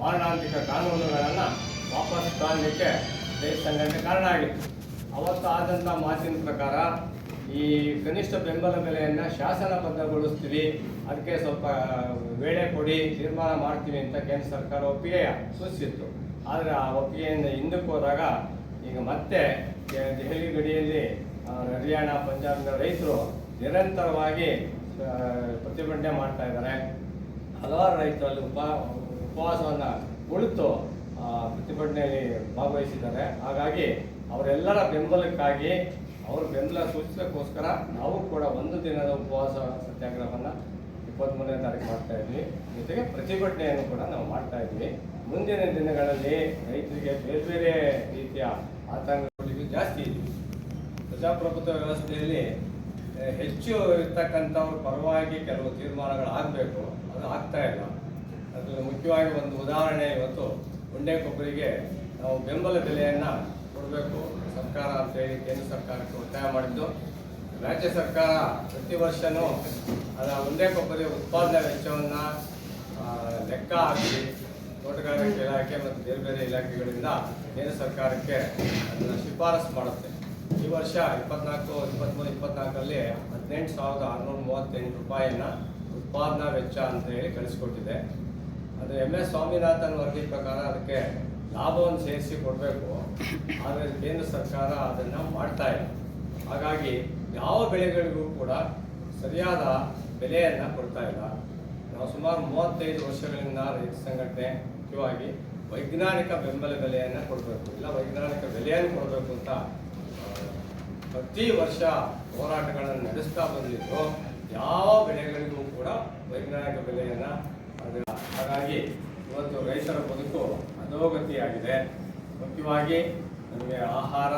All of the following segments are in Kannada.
ಮಾರಣಾಂತಿಕ ಕಾನೂನುಗಳನ್ನು ವಾಪಸ್ ತಗೊಳ್ಳಲಿಕ್ಕೆ ರೈತ ಸಂಘಟನೆ ಕಾರಣ ಆಗಿತ್ತು ಅವತ್ತು ಆದಂಥ ಮಾತಿನ ಪ್ರಕಾರ ಈ ಕನಿಷ್ಠ ಬೆಂಬಲ ಬೆಲೆಯನ್ನು ಶಾಸನಬದ್ಧಗೊಳಿಸ್ತೀವಿ ಅದಕ್ಕೆ ಸ್ವಲ್ಪ ವೇಳೆ ಕೊಡಿ, ತೀರ್ಮಾನ ಮಾಡ್ತೀವಿ ಅಂತ ಕೇಂದ್ರ ಸರ್ಕಾರ ಒಪ್ಪಿಗೆ ಸೂಚಿಸಿತ್ತು. ಆದರೆ ಆ ಒಪ್ಪಿಗೆಯಿಂದ ಹಿಂದಕ್ಕೆ ಹೋದಾಗ ಈಗ ಮತ್ತೆ ದೆಹಲಿ ಗಡಿಯಲ್ಲಿ ಹರಿಯಾಣ, ಪಂಜಾಬ್ನ ರೈತರು ನಿರಂತರವಾಗಿ ಪ್ರತಿಭಟನೆ ಮಾಡ್ತಾ ಇದ್ದಾರೆ. ಹಲವಾರು ರೈತರು ಅಲ್ಲಿ ಉಪ ಉಪವಾಸವನ್ನು ಉಳಿತು ಪ್ರತಿಭಟನೆಯಲ್ಲಿ ಭಾಗವಹಿಸಿದ್ದಾರೆ. ಹಾಗಾಗಿ ಅವರೆಲ್ಲರ ಬೆಂಬಲಕ್ಕಾಗಿ, ಅವ್ರ ಬೆಂಬಲ ಸೂಚಿಸೋಕ್ಕೋಸ್ಕರ ನಾವು ಕೂಡ ಒಂದು ದಿನದ ಉಪವಾಸ ಸತ್ಯಾಗ್ರಹವನ್ನು ಇಪ್ಪತ್ತ್ಮೂರನೇ ತಾರೀಕು ಮಾಡ್ತಾ ಇದ್ವಿ. ಜೊತೆಗೆ ಪ್ರತಿಭಟನೆಯನ್ನು ಕೂಡ ನಾವು ಮಾಡ್ತಾ ಇದ್ವಿ. ಮುಂದಿನ ದಿನಗಳಲ್ಲಿ ರೈತರಿಗೆ ಬೇರೆ ಬೇರೆ ರೀತಿಯ ಆತಂಕಗಳಿಗೂ ಜಾಸ್ತಿ ಇದೆ ಪ್ರಜಾಪ್ರಭುತ್ವ ವ್ಯವಸ್ಥೆಯಲ್ಲಿ ಹೆಚ್ಚು ಇರ್ತಕ್ಕಂಥವ್ರ ಪರವಾಗಿ ಕೆಲವು ತೀರ್ಮಾನಗಳು ಆಗಬೇಕು ಅದು ಆಗ್ತಾ ಇಲ್ಲ. ಅದು ಮುಖ್ಯವಾಗಿ ಒಂದು ಉದಾಹರಣೆ ಇವತ್ತು. ಉಂಡೆ ಕೊಬ್ಬರಿಗೆ ನಾವು ಬೆಂಬಲ ಬೆಲೆಯನ್ನು ಕೊಡಬೇಕು. ಸರ್ಕಾರ ಅಂತೇಳಿ ಕೇಂದ್ರ ಸರ್ಕಾರಕ್ಕೆ ಒತ್ತಾಯ ಮಾಡಿದ್ದು. ರಾಜ್ಯ ಸರ್ಕಾರ ಪ್ರತಿ ವರ್ಷವೂ ಅದರ ಒಂದೇ ಕೊಬ್ಬರಿ ಉತ್ಪಾದನಾ ವೆಚ್ಚವನ್ನು ಲೆಕ್ಕ ಹಾಕಿ ತೋಟಗಾರಿಕೆ ಇಲಾಖೆ ಮತ್ತು ಬೇರೆ ಬೇರೆ ಇಲಾಖೆಗಳಿಂದ ಕೇಂದ್ರ ಸರ್ಕಾರಕ್ಕೆ ಅದನ್ನು ಶಿಫಾರಸು ಮಾಡುತ್ತೆ. ಈ ವರ್ಷ ಇಪ್ಪತ್ನಾಲ್ಕು ಇಪ್ಪತ್ತ್ಮೂರು ಇಪ್ಪತ್ನಾಲ್ಕರಲ್ಲಿ ಹದಿನೆಂಟು ಸಾವಿರದ ಆರುನೂರ ಮೂವತ್ತೆಂಟು ರೂಪಾಯಿಯನ್ನು ಉತ್ಪಾದನಾ ವೆಚ್ಚ ಅಂತ ಹೇಳಿ ಕಳಿಸ್ಕೊಟ್ಟಿದೆ. ಅದು ಎಂ ಎಸ್ ಸ್ವಾಮಿನಾಥನ್ ವರದಿ ಪ್ರಕಾರ ಅದಕ್ಕೆ ಲಾಭವನ್ನು ಸೇರಿಸಿ ಕೊಡಬೇಕು. ಆದರೆ ಕೇಂದ್ರ ಸರ್ಕಾರ ಅದನ್ನು ಮಾಡ್ತಾ ಇಲ್ಲ. ಹಾಗಾಗಿ ಯಾವ ಬೆಳೆಗಳಿಗೂ ಕೂಡ ಸರಿಯಾದ ಬೆಲೆಯನ್ನು ಕೊಡ್ತಾ ಇಲ್ಲ. ನಾವು ಸುಮಾರು ಮೂವತ್ತೈದು ವರ್ಷಗಳಿಂದ ರೈತ ಸಂಘಟನೆ ಮುಖ್ಯವಾಗಿ ವೈಜ್ಞಾನಿಕ ಬೆಂಬಲ ಬೆಲೆಯನ್ನು ಕೊಡಬೇಕು. ಇಲ್ಲ, ವೈಜ್ಞಾನಿಕ ಬೆಲೆಯನ್ನು ಕೊಡಬೇಕು ಅಂತ ಪ್ರತಿ ವರ್ಷ ಹೋರಾಟಗಳನ್ನು ನಡೆಸ್ತಾ ಬಂದಿದ್ದು ಯಾವ ಬೆಳೆಗಳಿಗೂ ಕೂಡ ವೈಜ್ಞಾನಿಕ ಬೆಲೆಯನ್ನು ಹಾಗಾಗಿ ಇವತ್ತು ರೈತರ ಬದುಕು ಅಧೋಗತಿಯಾಗಿದೆ. ಮುಖ್ಯವಾಗಿ ನಮಗೆ ಆಹಾರ,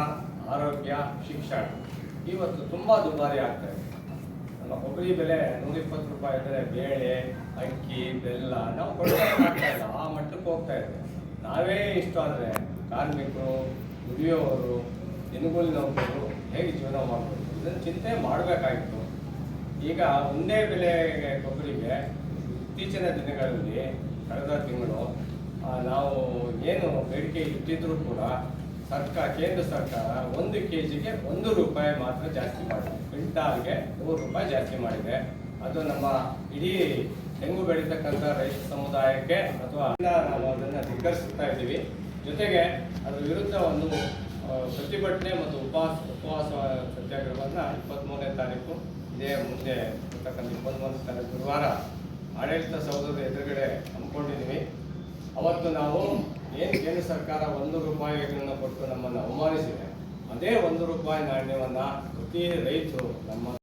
ಆರೋಗ್ಯ, ಶಿಕ್ಷಣ. ಇವತ್ತು ತುಂಬ ದುಬಾರಿ ಆಗ್ತಾ ಇದೆ. ನಮ್ಮ ಕೊಬ್ಬರಿ ಬೆಲೆ ನೂರಿಪ್ಪತ್ತು ರೂಪಾಯಿ ಇದ್ದರೆ ಬೇಳೆ, ಅಕ್ಕಿ, ಬೆಲ್ಲ ನಾವು ಕೊಡ್ತಾ ಇಲ್ಲ. ಆ ಮಟ್ಟಕ್ಕೆ ಹೋಗ್ತಾ ಇದೆ. ನಾವೇ ಇಷ್ಟ ಆದರೆ ಕಾರ್ಮಿಕರು, ದುಡಿಯೋರು, ದಿನಗೂಲಿ ನೌಕರರು ಹೇಗೆ ಜೀವನ ಮಾಡಬೇಕು ಇದನ್ನು ಚಿಂತೆ ಮಾಡಬೇಕಾಗಿತ್ತು. ಈಗ ಒಂದೇ ಬೆಲೆಗೆ ಕೊಬ್ಬರಿಗೆ ಇತ್ತೀಚಿನ ದಿನಗಳಲ್ಲಿ ಕಳೆದ ತಿಂಗಳು ನಾವು ಏನು ಬೇಡಿಕೆ ಇಟ್ಟಿದ್ರು ಕೂಡ ಸರ್ಕಾರ, ಕೇಂದ್ರ ಸರ್ಕಾರ ಒಂದು ಕೆ ಜಿಗೆ ಒಂದು ರೂಪಾಯಿ ಮಾತ್ರ ಜಾಸ್ತಿ ಮಾಡಿದೆ. ಕ್ವಿಂಟಾಲ್ಗೆ ನೂರು ರೂಪಾಯಿ ಜಾಸ್ತಿ ಮಾಡಿದೆ. ಅದು ನಮ್ಮ ಇಡೀ ತೆಂಗು ಬೆಳೀತಕ್ಕಂಥ ರೈತ ಸಮುದಾಯಕ್ಕೆ ಅಥವಾ ನಾವು ಅದನ್ನು ಧಿಕ್ಕರಿಸ್ತಾ ಇದ್ದೀವಿ. ಜೊತೆಗೆ ಅದರ ವಿರುದ್ಧ ಒಂದು ಪ್ರತಿಭಟನೆ ಮತ್ತು ಉಪವಾಸ ಉಪವಾಸ ಸತ್ಯಾಗ್ರಹವನ್ನು ಇಪ್ಪತ್ತ್ಮೂರನೇ ತಾರೀಕು, ಇದೇ ಮುಂದೆ ಇರ್ತಕ್ಕಂಥ ಇಪ್ಪತ್ತ್ಮೂರನೇ ತಾರೀಕು ಗುರುವಾರ ಆಡಳಿತ ಸೌಧದ ಎದುರುಗಡೆ ಹಮ್ಮಿಕೊಂಡಿದ್ದೀವಿ. ಅವತ್ತು ನಾವು ಏನು ಕೇಂದ್ರ ಸರ್ಕಾರ ಒಂದು ರೂಪಾಯಿಗಳನ್ನು ಕೊಟ್ಟು ನಮ್ಮನ್ನು ಅವಮಾನಿಸಿದೆ. ಅದೇ ಒಂದು ರೂಪಾಯಿ ನಾಣ್ಯವನ್ನು ಪ್ರತಿ ರೈತರು ನಮ್ಮ